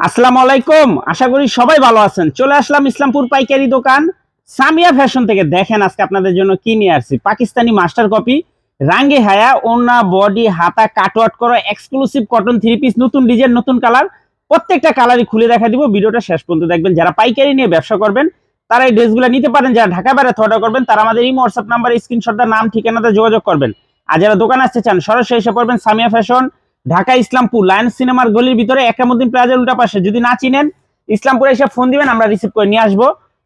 আসসালামু আলাইকুম। আশা করি সবাই ভালো আছেন। চলে আসলাম ইসলামপুর পাইকারি দোকান। সামিয়া ফ্যাশন থেকে দেখেন আজকে আপনাদের জন্য কি নিয়ে আসছি। পাকিস্তানি মাস্টার কপি, রাঙ্গে হায়া ওনা বডি, হাতা, কাটওয়াট করা এক্সক্লুসিভ কটন থ্রি পিস নতুন ডিজাইন নতুন কালার প্রত্যেকটা কালারই খুলে দেখা দিব। ভিডিওটা শেষ পর্যন্ত দেখবেন। যারা পাইকারি নিয়ে ব্যবসা করবেন, তারা এই ড্রেসগুলো নিতে পারেন। যারা ঢাকা বেড়াতে অর্ডার করবেন, তারা আমাদের এই হোয়াটসঅ্যাপ নাম্বার স্ক্রিনশটটা নাম, ঠিকানাতে যোগাযোগ করবেন। আর যারা দোকানে আসতে চান, সরাসরি এসে পড়বেন সামিয়া ফ্যাশন। ঢাকা ইসলামপুর লায়ন সিনেমার গলির ভিতরে একামুদ্দিন প্লাজার উল্টা পাশে। যদি না চিনেন, ইসলামপুরে এসে ফোন দিবেন, আমরা রিসিভ করে নিয়ে আসব।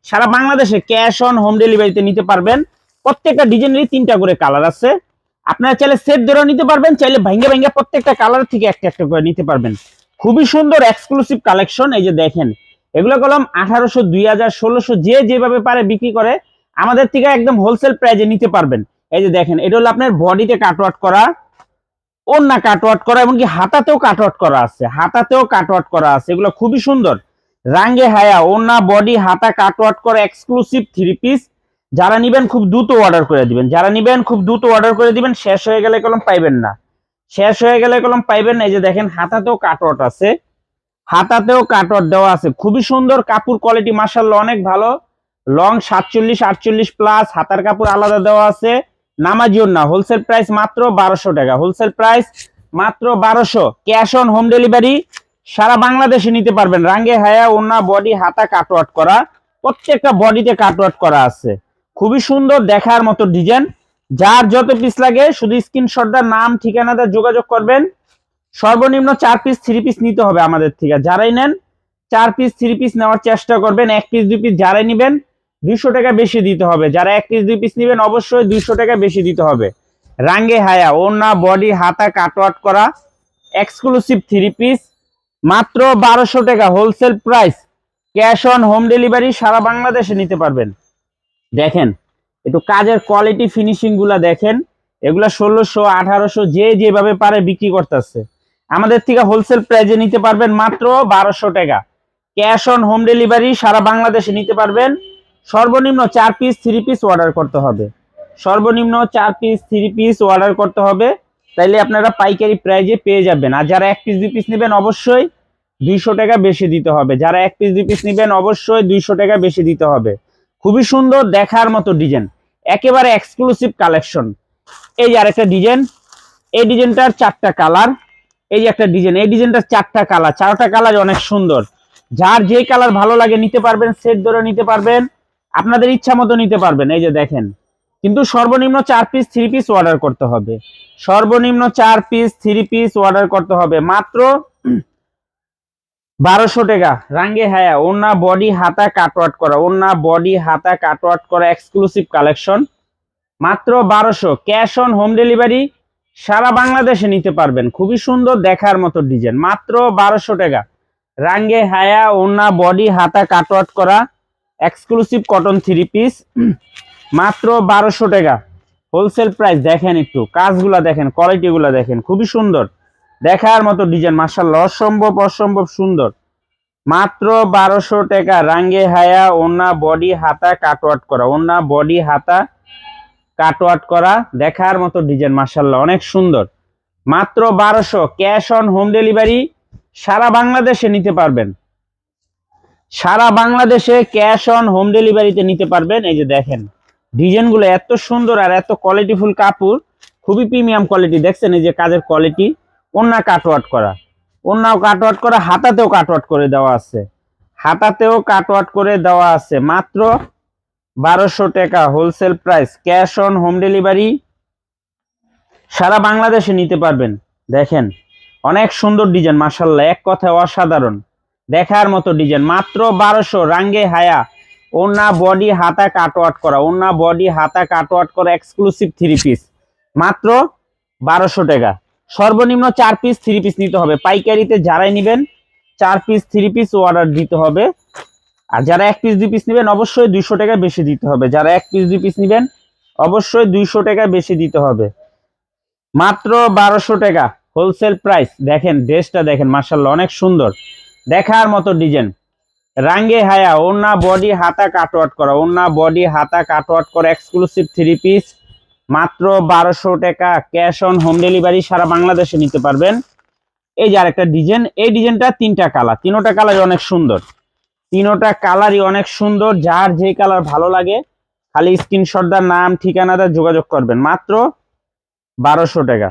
সারা বাংলাদেশে ক্যাশ অন হোম ডেলিভারিতে নিতে পারবেন। প্রত্যেকটা ডিজাইনেরই তিনটা করে কালার আছে। আপনারা চাইলে সেট ধরেও নিতে পারবেন, চাইলে ভাঙ্গে ভাঙ্গে প্রত্যেকটা কালার থেকে একটা একটা করে নিতে পারবেন। খুবই সুন্দর এক্সক্লুসিভ কালেকশন এই যে দেখেন। এগুলো কলম আঠারোশো, দুই হাজার, ষোলোশো, যে যেভাবে পারে বিক্রি করে, আমাদের থেকে একদম হোলসেল প্রাইজে নিতে পারবেন। এই যে দেখেন, এটা হলো আপনার বডিতে কাটওয়াট করা। ওন্না কাটওয়াট করা, এমনকি হাতাতেও কাটওয়াট করা আছে, হাতাতেও কাটওয়াট করা আছে, এগুলো খুবই সুন্দর। রাঙ্গে হায়া ওন্না বডি হাতা কাটওয়াট করা এক্সক্লুসিভ থ্রি পিস যারা নিবেন খুব দ্রুত অর্ডার করে দিবেন, যারা নিবেন খুব দ্রুত অর্ডার করে দিবেন, শেষ হয়ে গেলে কলম পাইবেন না। শেষ হয়ে গেলে কলম পাইবেন না, এই যে দেখেন হাতাতেও কাটওয়াট আছে, হাতাতেও কাটওয়াট দেওয়া আছে, খুবই সুন্দর কাপড় কোয়ালিটি মার্শাল্লাহ অনেক ভালো। লং সাতচল্লিশ, আটচল্লিশ প্লাস হাতার কাপড় আলাদা দেওয়া আছে। নামাজিও না হোলসেল প্রাইস মাত্র বারোশো টাকা। হোলসেল প্রাইস মাত্র বারোশো। ক্যাশ অন হোম ডেলিভারি সারা বাংলাদেশে নিতে পারবেন। রাঙ্গে হায়া, ওনা, বডি, হাতা কাটওয়াট করা। প্রত্যেকটা বডিতে কাটওয়াট করা আছে। খুবই সুন্দর দেখার মতো ডিজাইন যার যত পিস লাগে, শুধু স্ক্রিনশটটার নাম ঠিকানাটা যোগাযোগ করবেন। সর্বনিম্ন চার পিস থ্রি পিস নিতে হবে আমাদের থেকে। যারাই নেন, চার পিস থ্রি পিস নেওয়ার চেষ্টা করবেন। এক পিস দুই পিস যারাই নেবেন দুইশো টাকা বেশি দিতে হবে। যারা এক পিস দুই পিস নেবেন, অবশ্যই দুইশো টাকা বেশি দিতে হবে। রাঙ্গে হায়া ওনা বডি, হাতা, কাটওয়াট করা এক্সক্লুসিভ থ্রি পিস মাত্র বারোশো টাকা wholesale price cash on home delivery সারা বাংলাদেশে নিতে পারবেন। দেখেন, একটু কাজের কোয়ালিটি ফিনিশিংগুলা দেখেন। এগুলা ষোলোশো, আঠারোশো, যে যেভাবে পারে বিক্রি করতেছে। আমাদের থেকে হোলসেল প্রাইজে নিতে পারবেন মাত্র বারোশো টাকা। ক্যাশ অন হোম ডেলিভারি সারা বাংলাদেশে নিতে পারবেন। সর্বনিম্ন চার পিস থ্রি পিস অর্ডার করতে হবে। সর্বনিম্ন চার পিস থ্রি পিস অর্ডার করতে হবে। তাইলে আপনারা পাইকারি প্রাইজে পেয়ে যাবেন। আর যারা এক পিস দুই পিস নেবেন, অবশ্যই দুইশো টাকা বেশি দিতে হবে। যারা এক পিস দুই পিস নেবেন, অবশ্যই দুইশো টাকা বেশি দিতে হবে। খুবই সুন্দর দেখার মতো ডিজাইন একেবারে এক্সক্লুসিভ কালেকশন এই যে আরেকটা ডিজাইন এই ডিজাইনটার চারটা কালার এই যে একটা ডিজাইন এই ডিজাইনটার চারটা কালার চারটা কালার অনেক সুন্দর। যার যে কালার ভালো লাগে নিতে পারবেন সেট ধরে নিতে পারবেন। আপনাদের ইচ্ছা মতো নিতে পারবেন, এই যে দেখেন। কিন্তু সর্বনিম্ন চার পিস থ্রি পিস অর্ডার করতে হবে। সর্বনিম্ন চার পিস থ্রি পিস অর্ডার করতে হবে। মাত্র বারোশো টাকা। রাঙ্গে হায়া ওনা বডি হাতা কাটওয়াট করা। ওনা বডি হাতা কাটওয়াট করা এক্সক্লুসিভ কালেকশন মাত্র বারোশো। ক্যাশ অন হোম ডেলিভারি সারা বাংলাদেশে নিতে পারবেন। খুবই সুন্দর দেখার মতো ডিজাইন মাত্র বারোশো টাকা। রাঙ্গে হায়া ওনা বডি হাতা কাটওয়াট করা। এক্সক্লুসিভ কটন থ্রি পিস মাত্র বারোশো টাকা। হোলসেল প্রাইস দেখেন একটু, কাজগুলা দেখেন কোয়ালিটিগুলা দেখেন, খুবই সুন্দর। দেখার মতো ডিজাইন মার্শাল্লাহ অসম্ভব অসম্ভব সুন্দর। মাত্র বারোশো টাকা, রাঙ্গে হায়া ওনা বডি হাতা কাটওয়াট করা। ওনা বডি হাতা কাটওয়াট করা, দেখার মতো ডিজাইন মার্শাল্লাহ অনেক সুন্দর। মাত্র বারোশো ক্যাশ অন হোম ডেলিভারি সারা বাংলাদেশে নিতে পারবেন। সারা বাংলাদেশে ক্যাশ অন হোম ডেলিভারিতে নিতে পারবেন। এই যে দেখেন, ডিজাইনগুলো এত সুন্দর আর এত কোয়ালিটিফুল কাপড়, খুবই প্রিমিয়াম কোয়ালিটি। দেখছেন এই যে কাজের কোয়ালিটি, ওন্না কাটওয়াট করা। ওন্নাও কাটওয়াট করা, হাতাতেও কাটওয়াট করে দেওয়া আছে। হাতাতেও কাটওয়াট করে দেওয়া আছে। মাত্র বারোশো টাকা wholesale price, cash on home delivery সারা বাংলাদেশে নিতে পারবেন। দেখেন, অনেক সুন্দর ডিজাইন মাসাল্লাহ এক কথায় অসাধারণ। দেখার মতো ডিজাইন মাত্র বারোশো রাঙ্গে হায়া। ওনা বডি হাতা কাটওয়াট করা। ওনা বডি হাতা কাটওয়াট করা এক্সক্লুসিভ থ্রি পিস মাত্র বারোশো টাকা। সর্বনিম্ন চার পিস থ্রি পিস নিতে হবে। পাইকারিতে যারাই নেবেন, চার পিস থ্রি পিস অর্ডার দিতে হবে। আর যারা এক পিস দুই পিস নেবেন, অবশ্যই দুইশো টাকা বেশি দিতে হবে। যারা এক পিস দুই পিস নেবেন, অবশ্যই দুইশো টাকা বেশি দিতে হবে। মাত্র বারোশো টাকা। হোলসেল প্রাইস দেখেন ড্রেসটা দেখেন মার্শাল্লাহ অনেক সুন্দর। দেখার মতো ডিজাইন রাঙ্গে হায়া ওনা বডি হাতা কাটওয়াট করা ওনা বডি হাতা কাটওয়াট করা এক্সক্লুসিভ থ্রি পিস মাত্র বারোশো টাকা ক্যাশ অন হোম ডেলিভারি সারা বাংলাদেশে নিতে পারবেন। এই যে আরেকটা ডিজাইন এই ডিজাইনটা তিনটা কালার তিনোটা কালারই অনেক সুন্দর। তিনোটা কালারই অনেক সুন্দর, যার যে কালার ভালো লাগে, খালি স্ক্রিনশটদার নাম ঠিকানাদার যোগাযোগ করবেন। মাত্র বারোশো টাকা।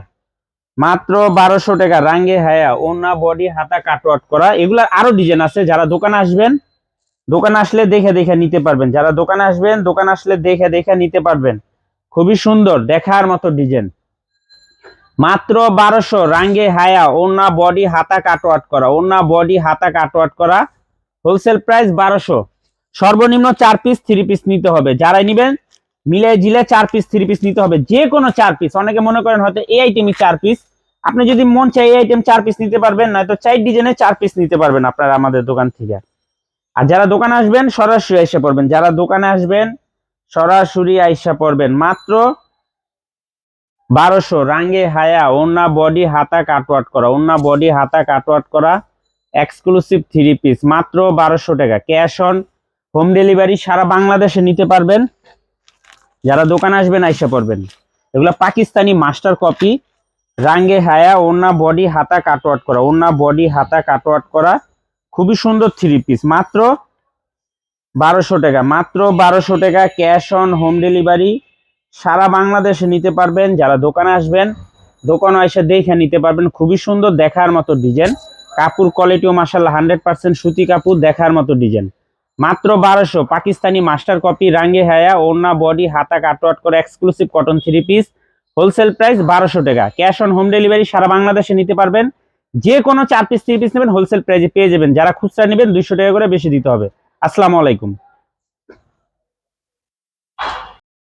মাত্র বারোশো টাকা, রাঙ্গে হায়া, ওনা, বডি, হাতা কাটওয়াট করা। এগুলার আরও ডিজাইন আছে, যারা দোকানে আসবেন, দোকানে আসলে দেখে দেখে নিতে পারবেন। যারা দোকানে আসবেন, দোকানে আসলে দেখে দেখে নিতে পারবেন। খুবই সুন্দর, দেখার মতো ডিজাইন মাত্র বারোশো, রাঙ্গে হায়া, ওনা, বডি, হাতা কাটওয়াট করা। ওনা, বডি, হাতা কাটওয়াট করা। হোলসেল প্রাইস বারোশো। সর্বনিম্ন চার পিস থ্রি পিস নিতে হবে। যারাই নিবেন মিলে জিলে চার পিস থ্রি পিস নিতে হবে যে কোনো চার পিস অনেকে মনে করেন হয়তো এই আইটেমই চার পিস আপনি যদি মন চাই এই আইটেম চার পিস নিতে পারবেন, নয়তো চার ডিজাইনে চার পিস নিতে পারবেন আপনারা আমাদের দোকান থেকে। আর যারা দোকানে আসবেন, সরাসরি আইসা পড়বেন। যারা দোকানে আসবেন, সরাসরি আইসা পড়বেন। মাত্র বারোশো। রাঙ্গে হায়া ওন্না বডি হাতা কাটওয়াট করা। ওন্না বডি হাতা কাটওয়াট করা। এক্সক্লুসিভ থ্রি পিস মাত্র বারোশো টাকা। ক্যাশ অন হোম ডেলিভারি সারা বাংলাদেশে নিতে পারবেন। যারা দোকানে আসবেন আইসা পড়বেন। এগুলো পাকিস্তানি মাস্টার কপি, রাঙ্গে হায়া ওন্না বডি, হাতা কাটওয়াট করা। ওন্না বডি, হাতা কাটওয়াট করা, খুবই সুন্দর থ্রি পিস মাত্র বারোশো টাকা, মাত্র বারোশো টাকা ক্যাশ অন হোম ডেলিভারি সারা বাংলাদেশে নিতে পারবেন, যারা দোকানে আসবেন, দোকানে এসে দেখে নিতে পারবেন। খুবই সুন্দর দেখার মতো ডিজাইন কাপড় কোয়ালিটিও মাসাল্লাহ হান্ড্রেড পার্সেন্ট সুতি কাপড় দেখার মতো ডিজাইন মাত্র বারোশো। পাকিস্তানি মাস্টার কপি, রাঙ্গে হায়া ওনা বডি, হাতা কাটওয়াট করে exclusive cotton three piece wholesale price বারোশো টাকা। ক্যাশ অন হোম ডেলিভারি সারা বাংলাদেশে নিতে পারবেন। যে কোনো চার পিস থ্রি পিস নেবেন হোলসেল প্রাইসে পেয়ে যাবেন। যারা খুচরা নেবেন, দুইশো টাকা করে বেশি দিতে হবে। আসসালামু আলাইকুম।